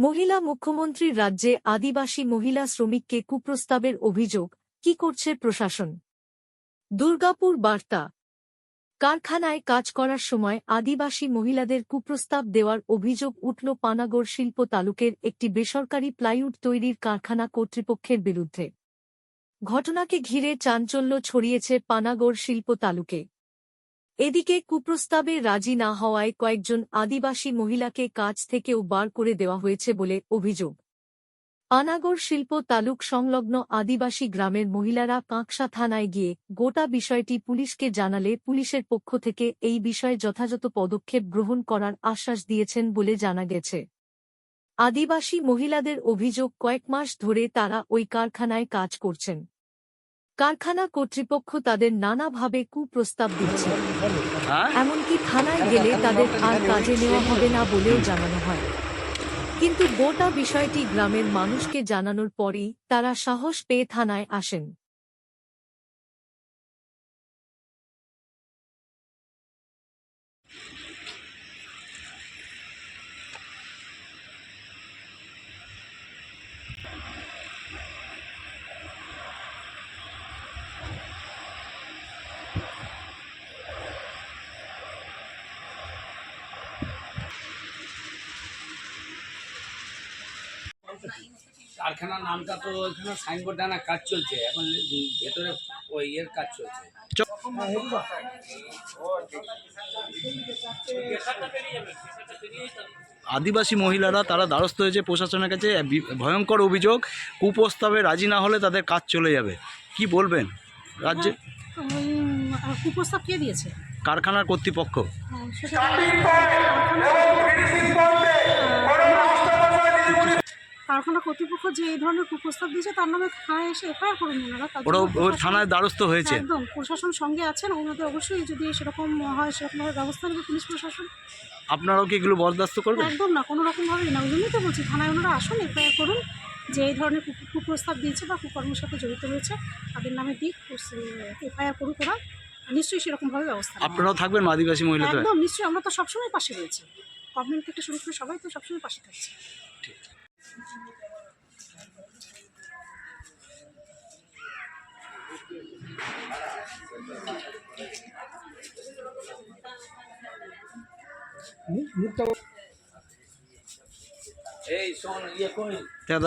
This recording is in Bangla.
মহিলা মুখ্যমন্ত্রীর রাজ্যে আদিবাসী মহিলা শ্রমিককে কুপ্রস্তাবের অভিযোগ, কি করছে প্রশাসন? দুর্গাপুর বার্তা। কারখানায় কাজ করার সময় আদিবাসী মহিলাদের কুপ্রস্তাব দেওয়ার অভিযোগ উঠল পানাগড় শিল্প তালুকের একটি বেসরকারি প্লাইউড তৈরির কারখানা কর্তৃপক্ষের বিরুদ্ধে। ঘটনাকে ঘিরে চাঞ্চল্য ছড়িয়েছে পানাগড় শিল্প তালুকে। এদিকে কুপ্রস্তাবে রাজি না হওয়ায় কয়েকজন আদিবাসী মহিলাকে কাজ থেকেও বার করে দেওয়া হয়েছে বলে অভিযোগ। পানাগড় শিল্প তালুক সংলগ্ন আদিবাসী গ্রামের মহিলারা কাঁকসা থানায় গিয়ে গোটা বিষয়টি পুলিশকে জানালে পুলিশের পক্ষ থেকে এই বিষয়ে যথাযথ পদক্ষেপ গ্রহণ করার আশ্বাস দিয়েছেন বলে জানা গেছে। আদিবাসী মহিলাদের অভিযোগ কয়েক মাস ধরে তারা ওই কারখানায় কাজ করছেন। কারখানা কর্তৃপক্ষ তাদের নানাভাবে কুপ্রস্তাব দিচ্ছে। হ্যাঁ? এমনকি থানায় গেলে তাদের আর কাজে নেওয়া হবে না বলেও জানানো হয়। কিন্তু গোটা বিষয়টি গ্রামের মানুষকে জানানোর পরই তারা সাহস পেয়ে থানায় আসেন। কারখানার নামটা তো এখানে সাইনবোর্ড ডানা কাজ চলছে এখন ভেতরে ওই ইয়ের কাজ চলছে। আদিবাসী মহিলারা তারা দ্বারস্থ হয়েছে প্রশাসনের কাছে ভয়ঙ্কর অভিযোগ কুপ্রস্তাবে রাজি না হলে তাদের কাজ চলে যাবে। কি বলবেন রাজ্যে? কুপ্রস্তাব কে দিয়েছে? কারখানার কর্তৃপক্ষ। কারখানা কর্তৃপক্ষ যে এই ধরনের কুপ্রস্তাব দিয়েছে তার নামে থানায় এসে এফআইআর করুন ওনারা। ওরা থানায় দ্বারস্থ হয়েছে। একদম। প্রশাসন সঙ্গে আছেন। ওনাদের অবশ্যই যদি সেরকম হয় সেরকমভাবে ব্যবস্থা নেবে পুলিশ প্রশাসন। আপনারাও কি এগুলো বরদাস্ত করবেন? একদম না কোনো রকমভাবেই না। ওই জন্যই তো বলছি থানায় ওনারা আসুন এফআইআর করুন যে এই ধরনের কুপ্রস্তাব দিয়েছে বা কুকর্মের সাথে জড়িত রয়েছে তাদের নামে দিক এফআইআর করুক ওরা। নিশ্চয়ই সেরকমভাবে ব্যবস্থা আপনারাও থাকবেন আদিবাসী মহিলাদের? একদম নিশ্চয়ই। আমরা তো সবসময় পাশে রয়েছি। গভর্নমেন্ট থেকে শুরু করে সবাই তো সবসময় পাশে থাকছে। এই Hey, son, yeah,